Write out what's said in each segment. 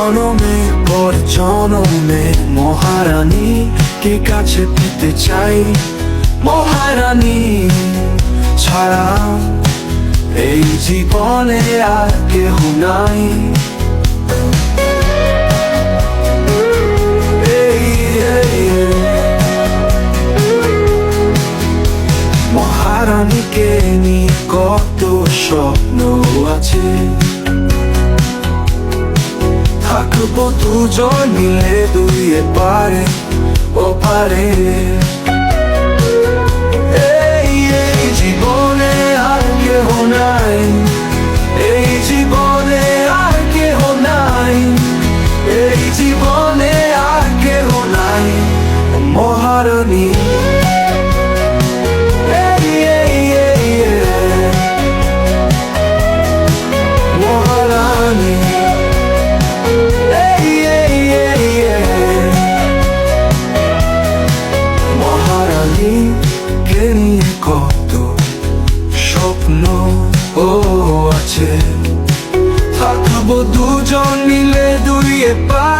জনমে, পর জনমে, মহারানী, কে কাছে পেতে চাই? মহারানী, ছাড়া এই জীবনে আর কেহ নাই। মহারানীকে নিয়ে কত স্বপ্ন আছে। থাকব দুজন মিলে দুই পারে ও পারে এই এই জীবনে আর কেহ নাই। এই জীবনে আর কেহ নাই। এই জীবনে আর কেহ নাই। মহারানী ও আছে। থাকব দুজন মিলে দুইয়ে পারে।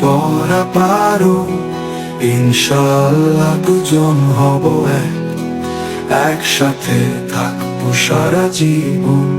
পরা পারো ইনশাল্লাহ দুজন হব এক। একসাথে থাকব সারা জীবন।